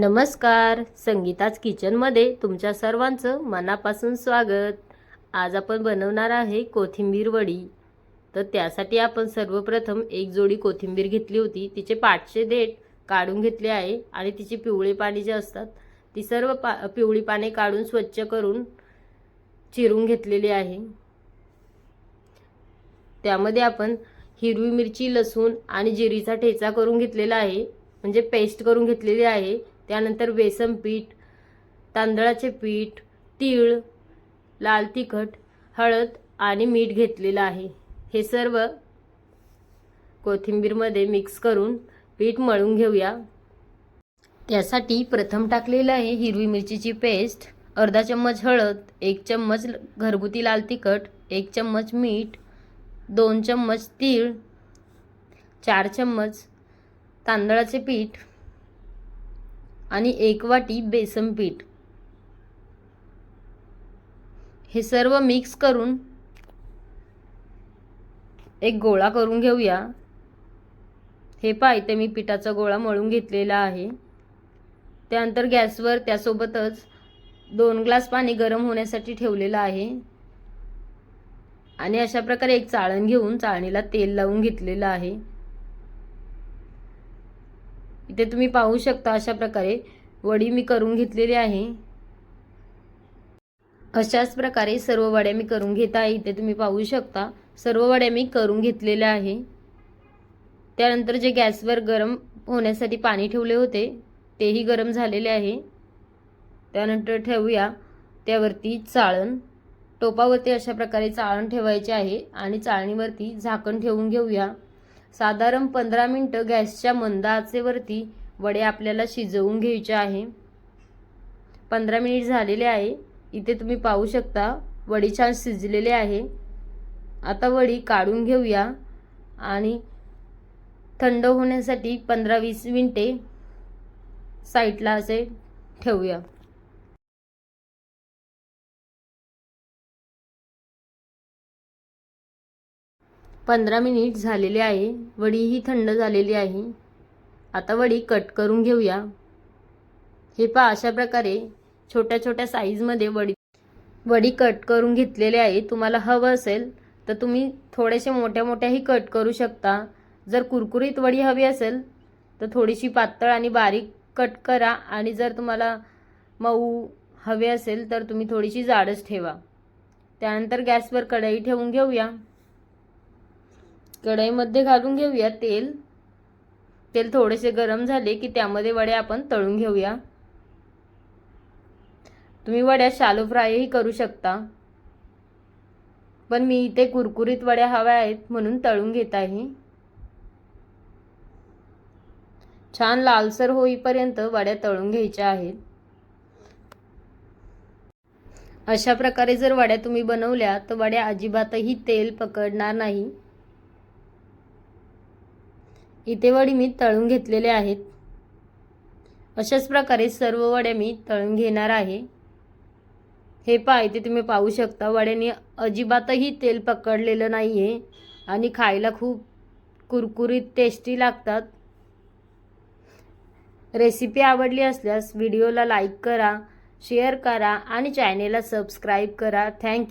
नमस्कार. संगीताच किचनमध्ये तुमच्या सर्वांचं मनापासून स्वागत. आज आपण बनवणार आहे कोथिंबीर वडी. तर त्यासाठी आपण सर्वप्रथम एक जोडी कोथिंबीर घेतली होती. तिचे पाठचे देठ काढून घेतले आहे आणि तिची पिवळी पाने जी असतात ती सर्व पा पिवळी पाने काढून स्वच्छ करून चिरून घेतलेली आहे. त्यामध्ये आपण हिरवी मिरची लसूण आणि जिरीचा ठेचा करून घेतलेला आहे. म्हणजे पेस्ट करून घेतलेली आहे. त्यानंतर बेसन पीठ तांदळाचे पीठ तीळ लाल तिखट हळद आणि मीठ घेतलेलं आहे. हे सर्व कोथिंबीरमध्ये मिक्स करून पीठ मळून घेऊया. त्यासाठी प्रथम टाकलेलं आहे हिरवी मिरचीची पेस्ट अर्धा चम्मच हळद एक चम्मच घरगुती लाल तिखट एक चम्मच मीठ दोन चम्मच तीळ चार चम्मच तांदळाचे पीठ आणि एक वाटी बेसन पीठ. हे सर्व मिक्स करून एक गोळा करून घेऊया. हे पाय ते मी पिठाचा गोळा मळून घेतलेला आहे. त्यानंतर गॅसवर त्यासोबतच दोन ग्लास पाणी गरम होण्यासाठी ठेवलेलं आहे. आणि अशा प्रकारे एक चाळण घेऊन चाळणीला तेल लावून घेतलेलं आहे. इथे तुम्ही पाहू शकता अशा प्रकारे वडी मी करून घेतलेली आहे. अशाच प्रकारे सर्व वड्या मी करून घेत आहे. इथे तुम्ही पाहू शकता सर्व वड्या मी करून घेतलेल्या आहे. त्यानंतर जे गॅसवर गरम होण्यासाठी पाणी ठेवले होते तेही गरम झालेले आहे. त्यानंतर ठेवूया त्यावरती चाळण. टोपावरती अशा प्रकारे चाळण ठेवायचे आहे आणि चाळणीवरती झाकण ठेवून घेऊया. साधारण पंधरा मिनटं गॅसच्या मंद आचेवरती वडे आपल्याला शिजवून घ्यायचे आहे. पंधरा मिनिट झालेले आहे. इथे तुम्ही पाहू शकता वडी छान शिजलेले आहे. आता वडी काढून घेऊया आणि थंड होण्यासाठी पंधरा वीस मिनटे साईडला असे ठेवूया. पंधरा मिनिट झालेले आहे. वडी ही थंड झालेली आहे. आता वडी कट करून घेऊया. हे पहा अशा प्रकारे छोट्या छोट्या साईजमध्ये वडी वडी कट करून घेतलेले आहे. तुम्हाला हवं असेल तर तुम्ही थोडेसे मोठ्या मोठ्याही कट करू शकता. जर कुरकुरीत वडी हवी असेल तर थोडीशी पातळ आणि बारीक कट करा. आणि जर तुम्हाला मऊ हवे असेल तर तुम्ही थोडीशी जाडच ठेवा. त्यानंतर गॅसवर कढई ठेवून घेऊया. कढईमध्ये घालून घेऊया तेल. तेल थोडेसे गरम झाले की त्यामध्ये वड्या आपण तळून घेऊया. तुम्ही वड्या शालो फ्रायही करू शकता. पण मी इथे कुरकुरीत वड्या हव्या आहेत म्हणून तळून घेत आहे. छान लालसर होईपर्यंत वड्या तळून घ्यायच्या आहेत. अशा प्रकारे जर वड्या तुम्ही बनवल्या तर वड्या अजिबातही तेल पकडणार नाही. इथे वडी मी तळून घेतलेले आहेत. अशाच प्रकारे सर्व वड्या मी तळून घेणार आहे. हे पहा इथे तुम्ही पाहू शकता वड्याने अजिबातही तेल पकडलेलं नाही आहे आणि खायला खूप कुरकुरीत टेस्टी लागतात. रेसिपी आवडली असल्यास व्हिडिओला लाईक करा शेअर करा आणि चॅनेलला सबस्क्राईब करा. थँक